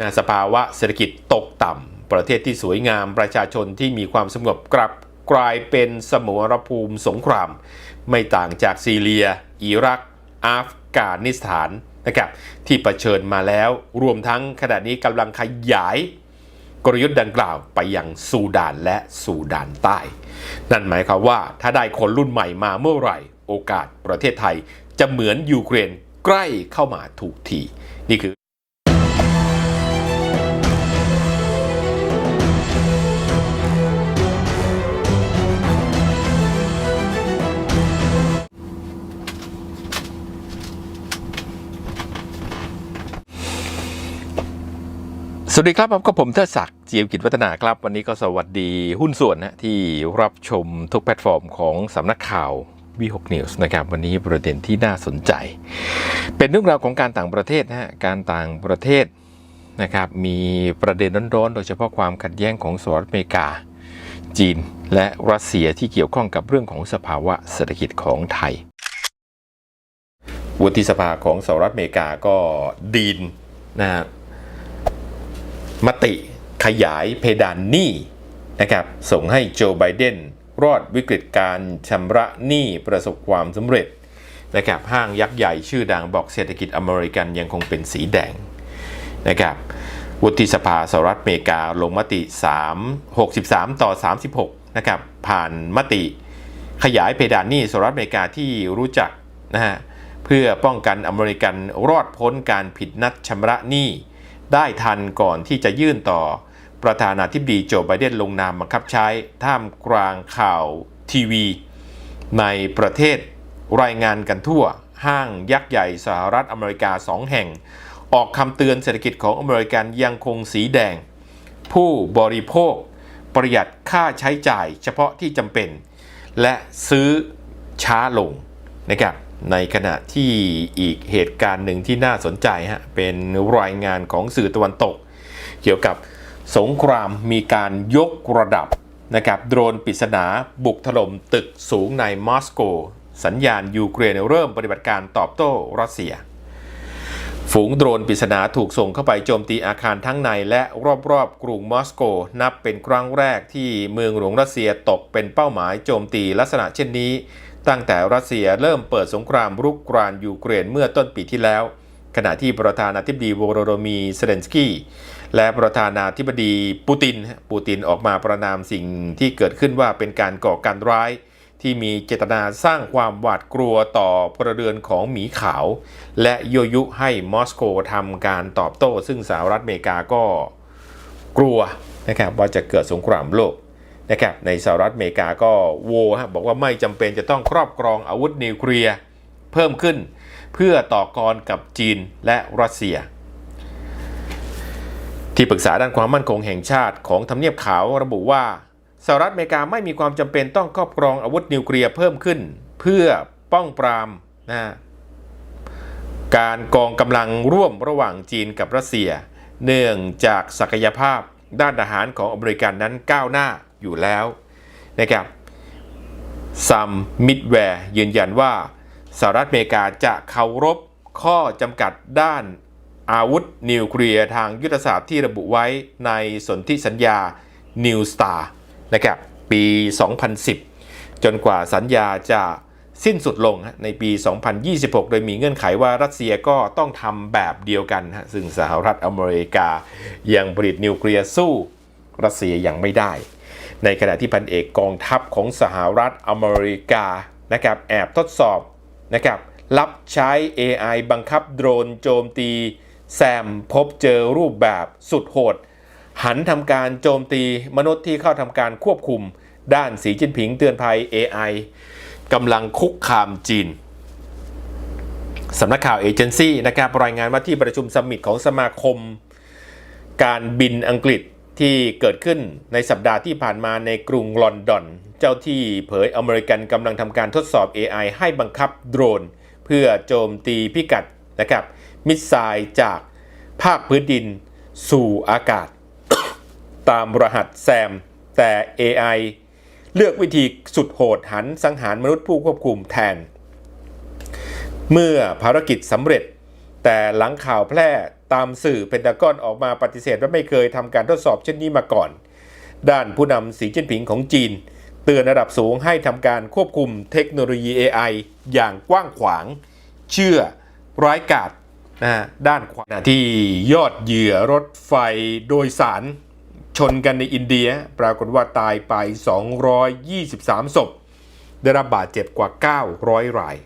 นะสภาวะเศรษฐกิจตกต่ำ ประเทศที่สวยงาม ประชาชนที่มีความสงบกลับกลายเป็นสมรภูมิสงคราม ไม่ต่างจากซีเรีย อิรัก อัฟกานิสถานนะครับที่เผชิญมาแล้วรวมทั้งขณะนี้กำลังขยายกลยุทธ์ดังกล่าวไปยังซูดานและซูดานใต้ นั่นหมายความว่าถ้าได้คนรุ่นใหม่มาเมื่อไหร่ โอกาสประเทศไทยจะเหมือนยูเครนใกล้เข้ามาถูกทีนี่คือ สวัสดีครับกับผมเทศศักดิ์เจียมกิจวัฒนาครับ วันนี้ก็สวัสดีหุ้นส่วนนะที่รับชมทุกแพลตฟอร์มของสำนักข่าว V6 News นะครับ วันนี้ประเด็นที่น่าสนใจ เป็นเรื่องราวของการต่างประเทศนะฮะการต่างประเทศนะครับมีประเด็นร้อนๆ โดยเฉพาะความขัดแย้งของสหรัฐอเมริกา จีน และรัสเซียที่เกี่ยวข้องกับเรื่องของสภาวะเศรษฐกิจของไทยวุฒิสภาของสหรัฐอเมริกาก็ดีนนะฮะ มติขยายเพดานหนี้นะครับส่งให้โจไบเดนรอดวิกฤตการชำระหนี้ประสบความสำเร็จนะครับห้างยักษ์ใหญ่ชื่อดังบอกเศรษฐกิจอเมริกันยังคงเป็นสีแดงนะครับวุฒิสภาสหรัฐอเมริกาลงมติ 3 63 ต่อ 36นะครับผ่านมติขยายเพดานหนี้สหรัฐอเมริกาที่รู้จักนะฮะเพื่อป้องกันอเมริกันรอดพ้นการผิดนัดชำระหนี้ ได้ทันก่อนที่จะยื่นต่อ ประธานาธิบดีโจไบเดนลงนามบังคับใช้ท่ามกลางข่าวทีวี ในประเทศรายงานกันทั่ว ห้างยักษ์ใหญ่สหรัฐอเมริกาสองแห่ง ออกคำเตือนเศรษฐกิจของอเมริกันยังคงสีแดง ผู้บริโภค ประหยัดค่าใช้จ่ายเฉพาะที่จำเป็น และซื้อช้าลงนะครับ ในขณะที่อีกเหตุการณ์หนึ่งที่น่าสนใจฮะเป็นรายงานของสื่อตะวันตก เกี่ยวกับสงครามมีการยกระดับนะครับโดรนปริศนาบุกถล่มตึกสูงในมอสโก สัญญาณยูเครนเริ่มปฏิบัติการตอบโต้รัสเซีย ฝูงโดรนปริศนาถูกส่งเข้าไปโจมตีอาคารทั้งในและรอบๆกรุงมอสโก นับเป็นครั้งแรกที่เมืองหลวงรัสเซียตกเป็นเป้าหมายโจมตีลักษณะเช่นนี้ ตั้งแต่รัสเซียเริ่มเปิดสงครามรุกรานยูเครนเมื่อต้นปีที่แล้ว ขณะที่ประธานาธิบดีโวโรโดมีเซเลนสกี้และประธานาธิบดีปูติน ปูตินออกมาประนามสิ่งที่เกิดขึ้นว่าเป็นการก่อการร้าย ที่มีเจตนาสร้างความหวาดกลัวต่อพลเรือนของหมีขาว และยั่วยุให้มอสโกทำการตอบโต้ ซึ่งสหรัฐอเมริกาก็กลัวนะครับว่าจะเกิดสงครามโลก นะครับในสหรัฐอเมริกาก็โวฮะบอกว่าไม่จำเป็นจะต้องครอบครองอาวุธนิวเคลียร์เพิ่มขึ้น เพื่อต่อกรกับจีนและรัสเซีย ที่ปรึกษาด้านความมั่นคงแห่งชาติของทำเนียบขาวระบุว่าสหรัฐอเมริกาไม่มีความจำเป็นต้องครอบครองอาวุธนิวเคลียร์เพิ่มขึ้น เพื่อป้องปรามนะการกองกำลังร่วมระหว่างจีนกับรัสเซีย เนื่องจากศักยภาพด้านทหารของอเมริกันนั้นก้าวหน้า อยู่แล้วนะครับ ซัมมิดแวร์ยืนยันว่าสหรัฐอเมริกาจะเคารพข้อจำกัดด้านอาวุธนิวเคลียร์ทางยุทธศาสตร์ที่ระบุไว้ในสนธิสัญญา New Star นะครับปี 2010 จนกว่าสัญญาจะสิ้นสุดลงในปี 2026 โดยมีเงื่อนไขว่ารัสเซียก็ต้องทำแบบเดียวกัน ซึ่งสหรัฐอเมริกายังผลิตนิวเคลียร์สู้รัสเซียยังไม่ได้ ในขณะที่พันเอกกองทัพของสหรัฐอเมริกานะครับแอบทดสอบนะครับรับใช้ AI บังคับโดรนโจมตีแซมพบเจอรูปแบบสุดโหด หันทำการโจมตีมนุษย์ที่เข้าทำการควบคุม ด้านสีจิ้นผิงเตือนภัย AI กำลังคุกคามจีนสำนักข่าวเอเจนซี่นะครับรายงานว่าที่ประชุมสมิตของสมาคม การบินอังกฤษ ที่เกิดขึ้นในสัปดาห์ที่ผ่านมาในกรุงลอนดอน เจ้าที่เผยอเมริกันกำลังทำการทดสอบ AI ให้บังคับโดรน เพื่อโจมตีพิกัดนะครับมิสไซล์จากภาคพื้นดินสู่อากาศ ตามรหัสแซม แต่ AI เลือกวิธีสุดโหดหันสังหารมนุษย์ผู้ควบคุมแทน เมื่อภารกิจสำเร็จ แต่หลังข่าวแพร่ตามสื่อเพนทากอนออกมาปฏิเสธว่าไม่เคยทำการทดสอบเช่นนี้มาก่อน ด้านผู้นำสีจิ้นผิงของจีน เตือนระดับสูงให้ทำการควบคุมเทคโนโลยี AI อย่างกว้างขวาง เชื่อร้ายกาจนะฮะด้านขวาที่ยอดเหยื่อรถไฟโดยสารชนกันในอินเดีย ปรากฏว่าตายไป 223 ศพ ได้รับบาดเจ็บกว่า 900 ราย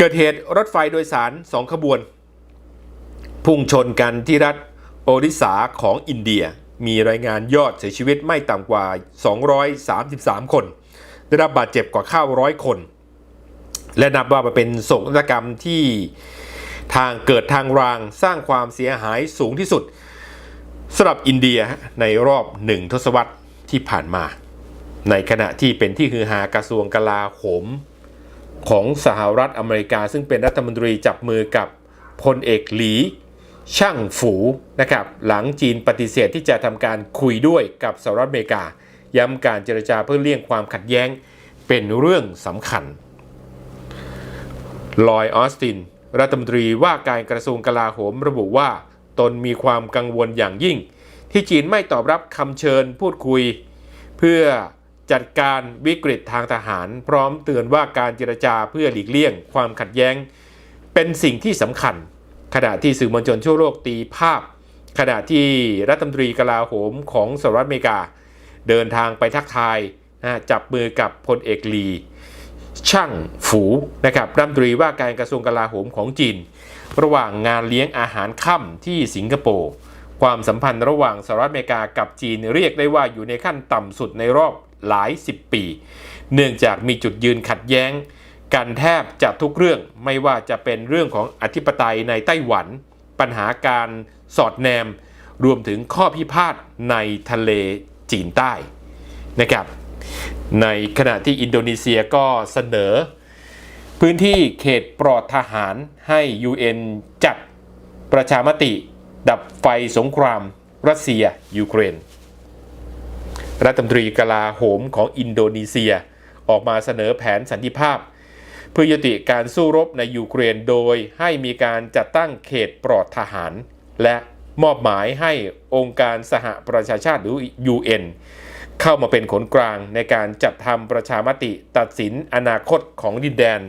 เกิดเหตุรถไฟโดยสารสองขบวน พุ่งชนกันที่รัฐโอริสาของอินเดีย มีรายงานยอดเสียชีวิตไม่ต่ำกว่า 233 คน ได้รับบาดเจ็บกว่า900คน และนับว่าเป็นโศกนาฏกรรมที่ทางเกิดทางรางสร้างความเสียหายสูงที่สุดสำหรับอินเดียในรอบหนึ่งทศวรรษที่ผ่านมา ในขณะที่เป็นที่ฮือฮากระทรวงกลาโหม ของสหรัฐอเมริกา ซึ่งเป็นรัฐมนตรีจับมือกับพลเอกหลีช่างฝูนะครับหลังจีนปฏิเสธที่จะทำการคุยด้วยกับสหรัฐอเมริกา ย้ำการเจรจาเพื่อเลี่ยงความขัดแย้งเป็นเรื่องสำคัญลอยออสติน รัฐมนตรีว่าการกระทรวงกลาโหมระบุว่า ตนมีความกังวลอย่างยิ่ง ที่จีนไม่ตอบรับคำเชิญพูดคุย เพื่อ จัดการวิกฤตทางทหาร พร้อมเตือนว่าการเจรจาเพื่อหลีกเลี่ยง ความขัดแย้ง เป็นสิ่งที่สำคัญ ขณะที่สื่อมวลชนทั่วโลกตีภาพ ขณะที่รัฐมนตรีกลาโหมของสหรัฐอเมริกา เดินทางไปทักทายนะจับมือกับพลเอกลี ช่างฝูนะครับรัฐมนตรีว่าการกระทรวงกลาโหมของจีน ระหว่างงานเลี้ยงอาหารค่ำที่สิงคโปร์ความสัมพันธ์ระหว่างสหรัฐอเมริกากับจีนเรียกได้ว่าอยู่ในขั้นต่ำสุดในรอบ หลายสิบปี เนื่องจากมีจุดยืนขัดแย้ง กันแทบจะทุกเรื่องไม่ว่าจะเป็นเรื่องของอธิปไตยในไต้หวัน ปัญหาการสอดแนม รวมถึงข้อพิพาทในทะเลจีนใต้นะครับในขณะที่อินโดนีเซียก็เสนอ พื้นที่เขตปลอดทหารให้ UN จัดประชามติ ดับไฟสงครามรัสเซีย ยูเครน รัฐมนตรีกลาโหมของอินโดนีเซีย ออกมาเสนอแผนสันติภาพ เพื่อยุติการสู้รบในยูเครนโดยให้มีการจัดตั้งเขตปลอดทหาร และมอบหมายให้องค์การสหประชาชาติหรือ UN เข้ามาเป็นขนกลางในการจัดทำประชามติตัดสินอนาคตของดินแดน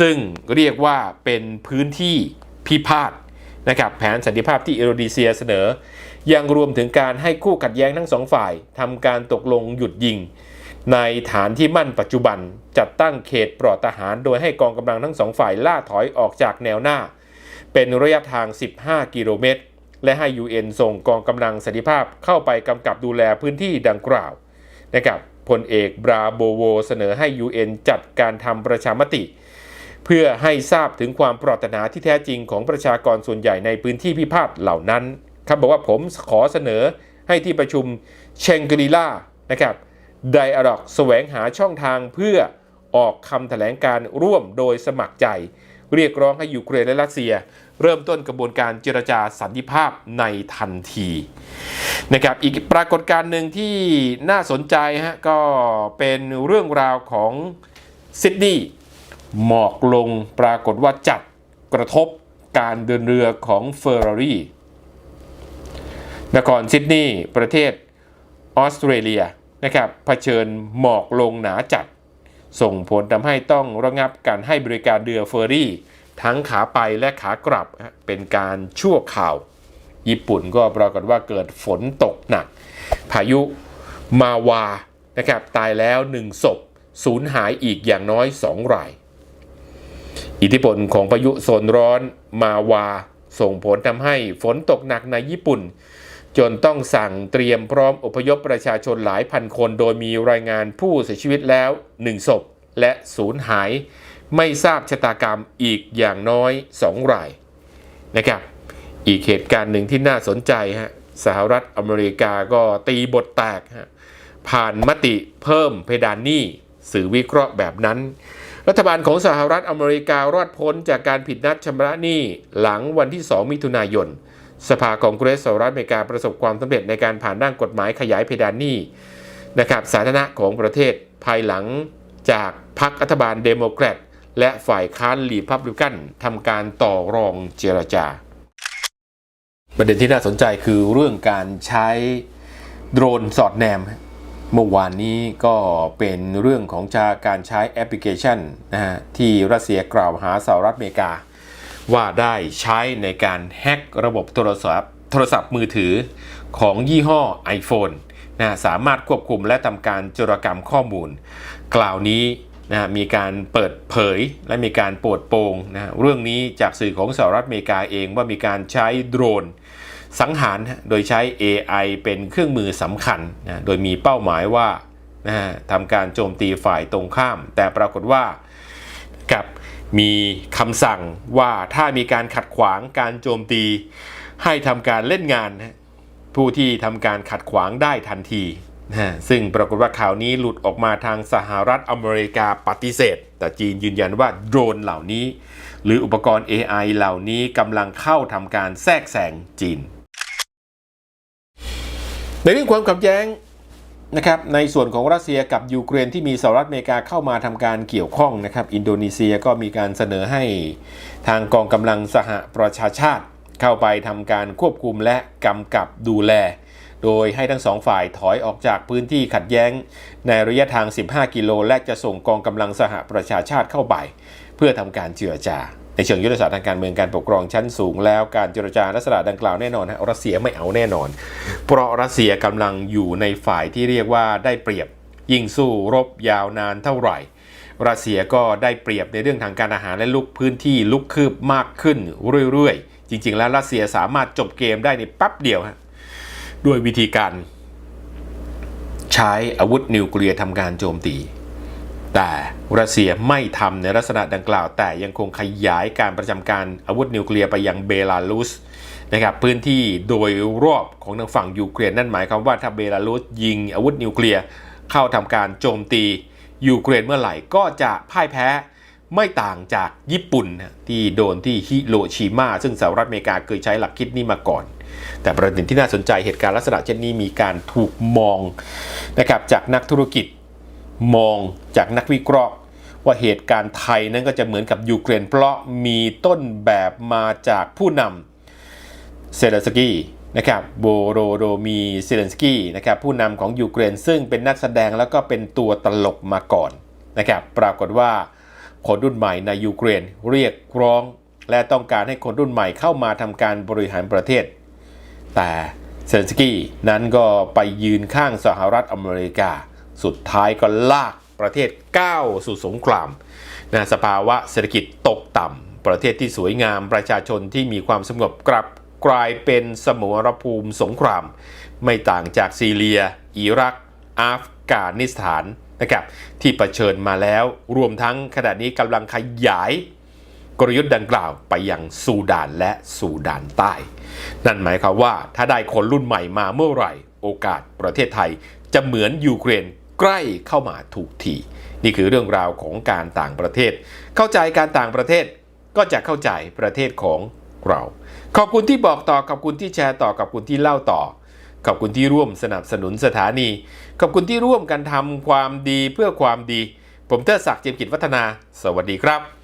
ซึ่งเรียกว่าเป็นพื้นที่พิพาทนะครับแผนสันติภาพที่อินโดนีเซียเสนอ ยังรวมถึงการให้คู่ขัดแย้งทั้งสองฝ่ายทำการตกลงหยุดยิง ในฐานที่มั่นปัจจุบันจัดตั้งเขตปลอดทหารโดยให้กองกำลังทั้งสองฝ่ายล่าถอยออกจากแนวหน้า เป็นระยะทาง 15 กิโลเมตร และให้ UN ส่งกองกำลังสันติภาพเข้าไปกำกับดูแลพื้นที่ดังกล่าวนะครับพลเอกบราโบโวเสนอให้ UN จัดการทำประชามติ เพื่อให้ทราบถึงความปรารถนาที่แท้จริงของประชากรส่วนใหญ่ในพื้นที่พิพาทเหล่านั้น ครับบอกว่าผมขอเสนอให้ที่ประชุมเชงกรีล่านะครับไดอะล็อกแสวงหาช่องทางเพื่อออกคำแถลงการร่วมโดยสมัครใจ เรียกร้องให้ยูเครนและรัสเซีย เริ่มต้นกระบวนการเจรจาสันติภาพในทันทีนะครับอีกปรากฏการณ์หนึ่งที่น่าสนใจฮะก็เป็นเรื่องราวของซิดนีย์หมอกลงปรากฏว่าจัดกระทบการเดินเรือของเฟอร์รารี่ นครซิดนีย์ประเทศออสเตรเลียนะครับเผชิญหมอกลงหนาจัด ส่งผลทำให้ต้องระงับการให้บริการเรือเฟอร์รี่ ทั้งขาไปและขากลับเป็นการชั่วข่าว ญี่ปุ่นก็ปรากฏว่าเกิดฝนตกหนัก พายุมาวานะครับตายแล้ว1ศพสูญหายอีกอย่างน้อย2ราย อิทธิพลของพายุโซนร้อนมาวาส่งผลทำให้ฝนตกหนักในญี่ปุ่น จนต้องสั่งเตรียมพร้อมอพยพประชาชนหลายพันคน โดยมีรายงานผู้เสียชีวิตแล้ว 1 ศพ และสูญหาย ไม่ทราบชะตากรรมอีกอย่างน้อย 2 รายนะครับอีกเหตุการณ์หนึ่งที่น่าสนใจฮะสหรัฐอเมริกาก็ตีบทแตกฮะผ่านมติเพิ่มเพดานหนี้สื่อวิเคราะห์แบบนั้น รัฐบาลของสหรัฐอเมริการอดพ้นจากการผิดนัดชำระหนี้หลังวันที่ 2 มิถุนายน สภาคองเกรสสหรัฐอเมริกาประสบความสำเร็จในการผ่านร่างกฎหมายขยายเพดานหนี้นะครับสาธารณะของประเทศภายหลังจากพรรครัฐบาลเดโมแครตและฝ่ายค้านรีพับลิกันทำการต่อรองเจรจา ประเด็นที่น่าสนใจคือเรื่องการใช้โดรนสอดแนม เมื่อวานนี้ก็เป็นเรื่องของชาการใช้แอปพลิเคชันนะฮะที่รัสเซียกล่าวหาสหรัฐอเมริกา ว่าได้ใช้ในการแฮกระบบโทรศัพท์โทรศัพท์มือถือของยี่ห้อ iPhone นะสามารถควบคุมและทำการโจรกรรมข้อมูล กล่าวนี้นะมีการเปิดเผยและมีการปวดโปงนะเรื่องนี้จากสื่อของสหรัฐอเมริกาเองว่ามีการใช้โดรน สังหารโดยใช้ AI เป็นเครื่องมือสำคัญนะโดยมีเป้าหมายว่านะฮะทำการโจมตีฝ่ายตรงข้าม แต่ปรากฏว่ากับ มีคำสั่งว่าถ้ามีการขัดขวางการโจมตี ให้ทำการเล่นงาน ผู้ที่ทำการขัดขวางได้ทันทีซึ่งปรากฏว่าข่าวนี้หลุดออกมาทางสหรัฐอเมริกาปฏิเสธ แต่จีนยืนยันว่าโดรนเหล่านี้ หรืออุปกรณ์ AI เหล่านี้กำลังเข้าทำการแทรกแซงจีน ในเรื่องความขัดแย้ง นะครับในส่วนของรัสเซียกับยูเครนที่มีสหรัฐอเมริกาเข้ามาทำการเกี่ยวข้องนะครับอินโดนีเซียก็มีการเสนอให้ทางกองกำลังสหประชาชาติ เข้าไปทำการควบคุมและกำกับดูแล โดยให้ทั้งสองฝ่ายถอยออกจากพื้นที่ขัดแย้ง ในระยะทาง 15 กิโล และจะส่งกองกำลังสหประชาชาติเข้าไป เพื่อทำการเจือจา ในเชิงยุทธศาสตร์ทางการเมืองการปกครองชั้นสูงแล้วการเจรจาลักษณะดังกล่าวแน่นอนฮะรัสเซียไม่เอาแน่นอน เพราะรัสเซียกำลังอยู่ในฝ่ายที่เรียกว่าได้เปรียบ ยิ่งสู้รบยาวนานเท่าไหร่ รัสเซียก็ได้เปรียบในเรื่องทางการอาหารและลุกพื้นที่ลุกคืบมากขึ้นเรื่อยๆ จริง ๆ แล้วรัสเซียสามารถจบเกมได้ในแป๊บเดียวฮะด้วยวิธีการ ใช้อาวุธนิวเคลียร์ทำการโจมตี แต่รัสเซียไม่ทำในลักษณะดังกล่าว แต่ยังคงขยายการประจำการอาวุธนิวเคลียร์ไปยังเบลารุสนะครับพื้นที่โดยรอบของทางฝั่งยูเครนนั่นหมายความว่าถ้าเบลารุสยิงอาวุธนิวเคลียร์เข้าทำการโจมตียูเครนเมื่อไหร่ก็จะพ่ายแพ้ไม่ต่างจากญี่ปุ่นที่โดนที่ฮิโรชิมาซึ่งสหรัฐอเมริกาเคยใช้หลักคิดนี้มาก่อน แต่ประเด็นที่น่าสนใจเหตุการณ์ลักษณะเช่นนี้มีการถูกมองนะครับจากนักธุรกิจ มองจากนักวิเคราะห์ ว่าเหตุการณ์ไทยนั้นก็จะเหมือนกับยูเครน เพราะมีต้นแบบมาจากผู้นำเซเลนสกี้นะครับโบโรโดมีเซเลนสกี้นะครับผู้นำของยูเครนซึ่งเป็นนักแสดงแล้วก็เป็นตัวตลกมาก่อนนะครับปรากฏว่าคนรุ่นใหม่ในยูเครนเรียกร้อง และต้องการให้คนรุ่นใหม่เข้ามาทำการบริหารประเทศ แต่เซเลนสกี้นั้นก็ไปยืนข้างสหรัฐอเมริกา สุดท้ายก็ลากประเทศก้าวสู่สงครามนะสภาวะเศรษฐกิจตกต่ำ ประเทศที่สวยงาม ประชาชนที่มีความสงบกลับกลายเป็นสมรภูมิสงคราม ไม่ต่างจากซีเรีย อิรัก อัฟกานิสถานนะครับที่เผชิญมาแล้วรวมทั้งขณะนี้กำลังขยายกลยุทธ์ดังกล่าวไปยังซูดานและซูดานใต้ นั่นหมายความว่าถ้าได้คนรุ่นใหม่มาเมื่อไหร่ โอกาสประเทศไทยจะเหมือนยูเครน ใกล้เข้ามาถูกทีนี่คือเรื่องราวของการต่างประเทศ เข้าใจการต่างประเทศก็จะเข้าใจประเทศของเรา ขอบคุณที่บอกต่อขอบคุณที่แชร์ต่อขอบคุณที่เล่าต่อขอบคุณที่ร่วมสนับสนุนสถานี ขอบคุณที่ร่วมกันทำความดีเพื่อความดี ผมเทอศักดิ์เจียมกิจวัฒนา สวัสดีครับ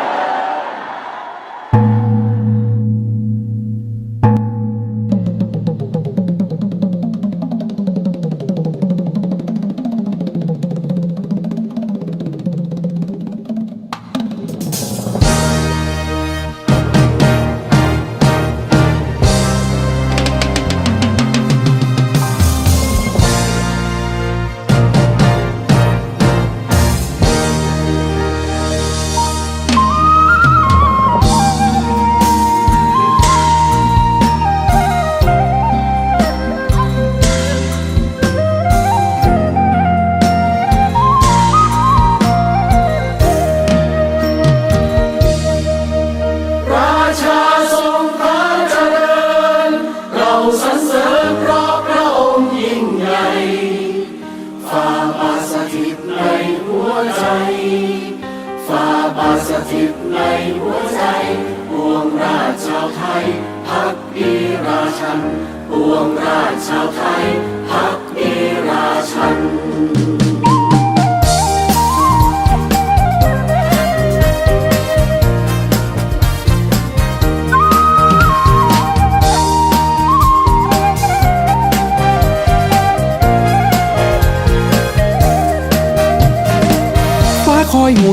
ฟาบาสถิตในหัวใจปวงราชชาวไทยพักดีราชันปวงราชชาวไทยพักดีราชัน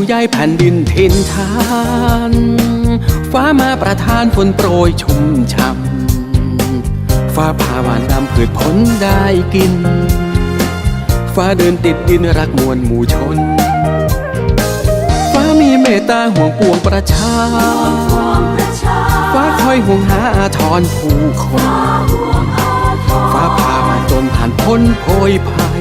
ใยแผ่นดินถิ่นฐาน ฟ้ามาประทานฝนโปรยชุ่มช่ำฟ้าผ่าหวานดำผืชผลได้กิน ฟ้าเดินติดดินรักมวลหมู่ชน ฟ้ามีเมตตาห่วงปวงประชา ฟ้าคอยห่วงหาอาทรผู้คน ฟ้าผ่ามาจนผ่านพ้นโพยภัย